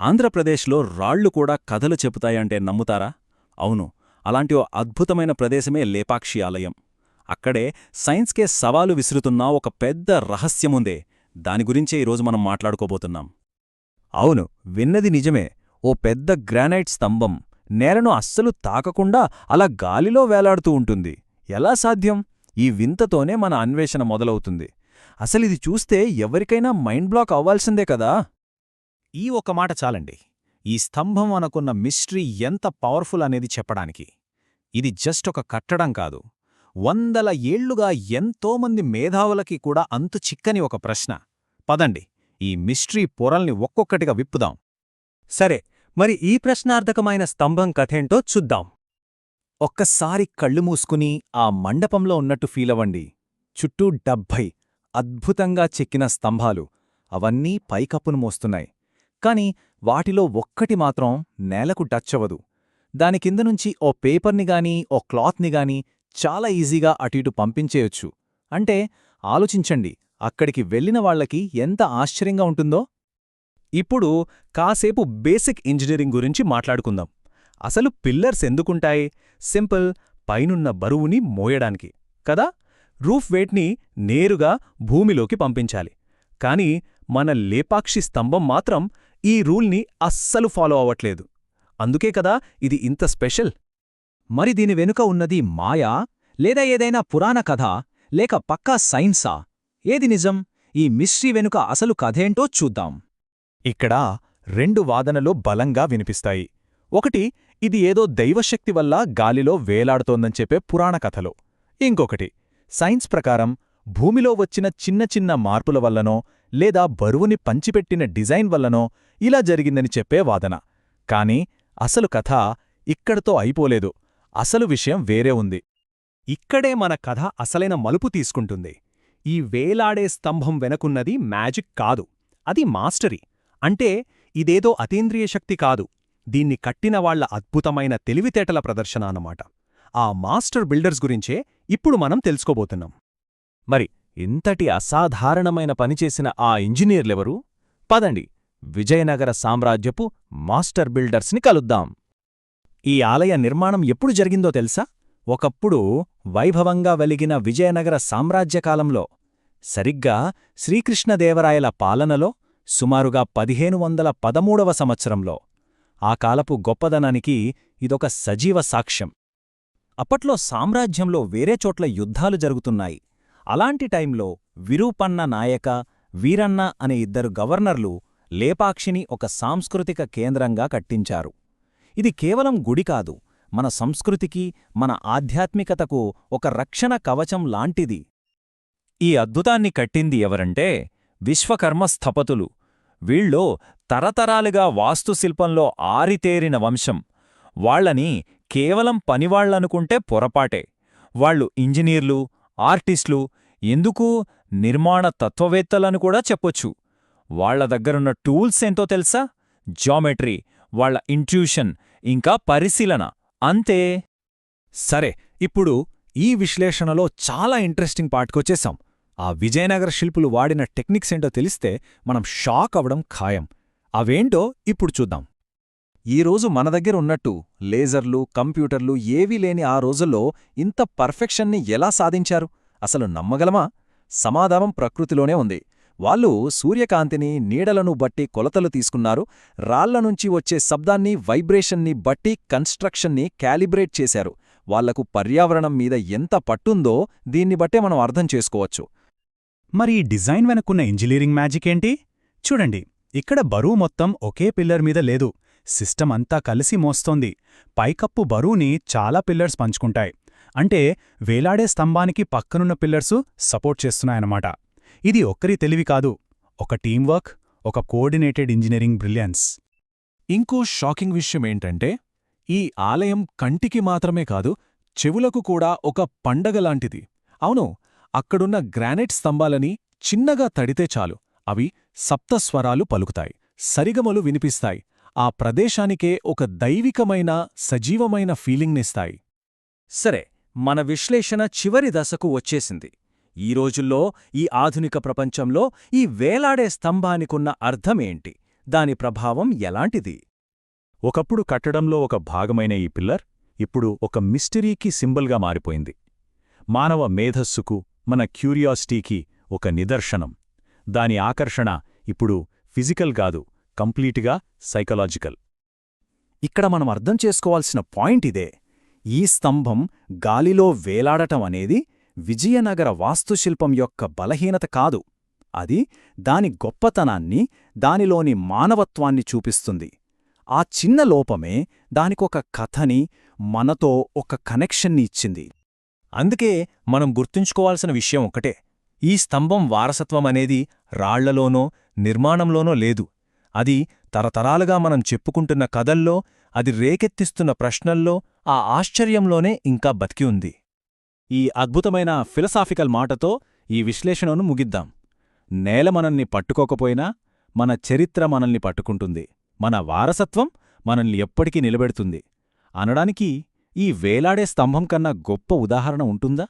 ఆంధ్రప్రదేశ్లో రాళ్ళు కూడా కథలు చెబుతాయంటే నమ్ముతారా? అవును అలాంటి ఓ అద్భుతమైన ప్రదేశమే లేపాక్షి ఆలయం. అక్కడే సైన్స్కే సవాలు విసురుతున్న ఒక పెద్ద రహస్యముందే. దాని గురించే ఈరోజు మనం మాట్లాడుకోబోతున్నాం. అవును విన్నది నిజమే. ఓ పెద్ద గ్రానైట్ స్తంభం నేలను అస్సలు తాకకుండా అలా గాలిలో వేలాడుతూ ఉంటుంది. ఎలా సాధ్యం? ఈ వింతతోనే మన అన్వేషణ మొదలవుతుంది. అసలిది చూస్తే ఎవరికైనా మైండ్ బ్లాక్ అవ్వాల్సిందే కదా! ఈ ఒక మాట చాలండి. ఈ స్తంభం అనుకున్న మిస్టరీ ఎంత పవర్ఫుల్ అనేది చెప్పడానికి. ఇది జస్ట్ ఒక కట్టడం కాదు. వందల ఏళ్ళుగా ఎంతోమంది మేధావులకి కూడా అంతు చిక్కని ఒక ప్రశ్న. పదండి ఈ మిస్టరీ పొరల్ని ఒక్కొక్కటిగా విప్పుదాం. సరే మరి ఈ ప్రశ్నార్థకమైన స్తంభం కథేంటో చూద్దాం. ఒక్కసారి కళ్ళు మూసుకుని ఆ మండపంలో ఉన్నట్టు ఫీలవ్వండి చుట్టూ డెబ్భై అద్భుతంగా చెక్కిన స్తంభాలు. అవన్నీ పైకప్పును మోస్తున్నాయి. కాని వాటిలో ఒక్కటి మాత్రం నేలకు టచ్చవదు దాని కింద నుంచి ఓ పేపర్ని గాని ఓ క్లాత్ని గాని చాలా ఈజీగా అటు ఇటు పంపించేయొచ్చు. అంటే ఆలోచించండి అక్కడికి వెళ్ళిన వాళ్ళకి ఎంత ఆశ్చర్యంగా ఉంటుందో? ఇప్పుడు కాసేపు బేసిక్ ఇంజనీరింగ్ గురించి మాట్లాడుకుందాం. అసలు పిల్లర్స్ ఎందుకుంటాయి? సింపుల్ పైనున్న బరువుని మోయడానికి. కదా? రూఫ్ వెయిట్ని నేరుగా భూమిలోకి పంపించాలి. కాని మన లేపాక్షి స్తంభం మాత్రం ఈ రూల్ని అస్సలు ఫాలో అవ్వట్లేదు. అందుకే కదా ఇది ఇంత స్పెషల్. మరి దీని వెనుక ఉన్నది మాయా లేదా ఏదైనా పురాణ కథ లేక పక్కా సైన్సా? ఏది నిజం? ఈ మిస్ట్రీ వెనుక అసలు కథేంటో చూద్దాం. ఇక్కడ రెండు వాదనలు బలంగా వినిపిస్తాయి. ఒకటి ఇది ఏదో దైవశక్తి వల్ల గాలిలో వేలాడుతోందని చెప్పే పురాణ కథలో. ఇంకొకటి సైన్స్ ప్రకారం భూమిలో వచ్చిన చిన్న చిన్న మార్పుల వల్లనో లేదా బరువుని పంచిపెట్టిన డిజైన్ వల్లనో ఇలా జరిగిందని చెప్పే వాదన. కాని అసలు కథ ఇక్కడతో అయిపోలేదు. అసలు విషయం వేరే ఉంది. ఇక్కడే మన కథ అసలైన మలుపు తీసుకుంటుంది. ఈ వేలాడే స్తంభం వెనకున్నది మ్యాజిక్ కాదు. అది మాస్టరీ. అంటే ఇదేదో అతీంద్రియ శక్తి కాదు. దీన్ని కట్టిన వాళ్ళ అద్భుతమైన తెలివితేటల ప్రదర్శన అన్నమాట. ఆ మాస్టర్ బిల్డర్స్ గురించే ఇప్పుడు మనం తెలుసుకోబోతున్నాం. మరి ఇంతటి అసాధారణమైన పనిచేసిన ఆ ఇంజనీర్లెవరు? పదండి విజయనగర సామ్రాజ్యపు మాస్టర్ బిల్డర్స్ని కలుద్దాం. ఈ ఆలయ నిర్మాణం ఎప్పుడు జరిగిందో తెలుసా? ఒకప్పుడు వైభవంగా వెలిగిన విజయనగర సామ్రాజ్యకాలంలో సరిగ్గా శ్రీకృష్ణదేవరాయల పాలనలో సుమారుగా పదిహేను వందల పదమూడవ సంవత్సరంలో. ఆ కాలపు గొప్పదనానికి ఇదొక సజీవ సాక్ష్యం. అప్పట్లో సామ్రాజ్యంలో వేరే చోట్ల యుద్ధాలు జరుగుతున్నాయి. అలాంటి టైంలో విరూపన్న నాయక వీరన్న అనే ఇద్దరు గవర్నర్లు లేపాక్షిని ఒక సాంస్కృతిక కేంద్రంగా కట్టించారు. ఇది కేవలం గుడి కాదు మన సంస్కృతికి మన ఆధ్యాత్మికతకు ఒక రక్షణ కవచం లాంటిది. ఈ అద్భుతాన్ని కట్టింది ఎవరంటే విశ్వకర్మ స్థపతులు. వీళ్ళో తరతరాలుగా వాస్తుశిల్పంలో ఆరితేరిన వంశం. వాళ్ళని కేవలం పనివాళ్ళనుకుంటే పొరపాటే. వాళ్ళు ఇంజనీర్లు ఆర్టిస్టులు ఎందుకు నిర్మాణ తత్వవేత్తలను కూడా చెప్పొచ్చు? వాళ్ళ దగ్గరున్న టూల్స్ ఏంతో తెలుసా? జామెట్రీ వాళ్ళ ఇంట్యూషన్ ఇంకా పరిశీలన. అంతే. సరే ఇప్పుడు ఈ విశ్లేషణలో చాలా ఇంట్రెస్టింగ్ పార్ట్కొచ్చేసాం. ఆ విజయనగర శిల్పులు వాడిన టెక్నిక్స్ ఏంటో తెలిస్తే మనం షాక్ అవడం ఖాయం. అవేంటో ఇప్పుడు చూద్దాం. ఈరోజు మన దగ్గర ఉన్నట్టు లేజర్లు కంప్యూటర్లు ఏవీ లేని ఆ రోజుల్లో ఇంత పర్ఫెక్షన్ని ఎలా సాధించారు? అసలు నమ్మగలమా? సమాధానం ప్రకృతిలోనే ఉంది. వాళ్ళు సూర్యకాంతిని నీడలను బట్టి కొలతలు తీసుకున్నారు. రాళ్ళనుంచి వచ్చే శబ్దాన్ని వైబ్రేషన్ని బట్టి కన్స్ట్రక్షన్ని క్యాలిబ్రేట్ చేశారు. వాళ్ళకు పర్యావరణం మీద ఎంత పట్టుందో దీన్ని బట్టే మనం అర్థం చేసుకోవచ్చు. మరి ఈ డిజైన్ వెనక్కున్న ఇంజనీరింగ్ మ్యాజిక్ ఏంటి? చూడండి ఇక్కడ బరువు మొత్తం ఒకే పిల్లర్ మీద లేదు. సిస్టమ్ అంతా కలిసి మోస్తోంది. పైకప్పు బరువుని చాలా పిల్లర్స్ పంచుకుంటాయి. అంటే వేలాడే స్తంభానికి పక్కనున్న పిల్లర్సు సపోర్ట్ చేస్తున్నాయన్నమాట. ఇది ఒక్కరి తెలివి కాదు. ఒక టీంవర్క్ ఒక కోఆర్డినేటెడ్ ఇంజనీరింగ్ బ్రిలియన్స్. ఇంకో షాకింగ్ విషయం ఏంటంటే ఈ ఆలయం కంటికి మాత్రమే కాదు చెవులకు కూడా ఒక పండగలాంటిది అవును అక్కడున్న గ్రానైట్ స్తంభాలని చిన్నగా తడితే చాలు. అవి సప్తస్వరాలు పలుకుతాయి. సరిగమలు వినిపిస్తాయి. ఆ ప్రదేశానికే ఒక దైవికమైన సజీవమైన ఫీలింగ్నిస్తాయి సరే మన విశ్లేషణ చివరి దశకు వచ్చేసింది. ఈ రోజుల్లో ఈ ఆధునిక ప్రపంచంలో ఈ వేలాడే స్తంభానికున్న అర్థమేంటి దాని ప్రభావం ఎలాంటిది? ఒకప్పుడు కట్టడంలో ఒక భాగమైన ఈ పిల్లర్ ఇప్పుడు ఒక మిస్టరీకి సింబల్గా మారిపోయింది. మానవ మేధస్సుకు మన క్యూరియాసిటీకి ఒక నిదర్శనం. దాని ఆకర్షణ ఇప్పుడు ఫిజికల్ కాదు కంప్లీట్గా సైకలాజికల్. ఇక్కడ మనం అర్థం చేసుకోవాల్సిన పాయింట్ ఇదే. ఈ స్తంభం గాలిలో వేలాడటం అనేది విజయనగర వాస్తుశిల్పం యొక్క బలహీనత కాదు. అది దాని గొప్పతనాన్ని దానిలోని మానవత్వాన్ని చూపిస్తుంది. ఆ చిన్న లోపమే దానికొక కథని మనతో ఒక కనెక్షన్ని ఇచ్చింది. అందుకే మనం గుర్తుంచుకోవాల్సిన విషయం ఒకటే. ఈ స్తంభం వారసత్వం అనేది రాళ్ళలోనో నిర్మాణంలోనో లేదు. అది తరతరాలుగా మనం చెప్పుకుంటున్న కథల్లో అది రేకెత్తిస్తున్న ప్రశ్నల్లో ఆ ఆశ్చర్యంలోనే ఇంకా బతికి ఉంది. ఈ అద్భుతమైన ఫిలసాఫికల్ మాటతో ఈ విశ్లేషణను ముగిద్దాం. నేల మనల్ని పట్టుకోకపోయినా మన చరిత్ర మనల్ని పట్టుకుంటుంది. మన వారసత్వం మనల్ని ఎప్పటికీ నిలబెడుతుంది. అనడానికి ఈ వేలాడే స్తంభం కన్నా గొప్ప ఉదాహరణ ఉంటుందా?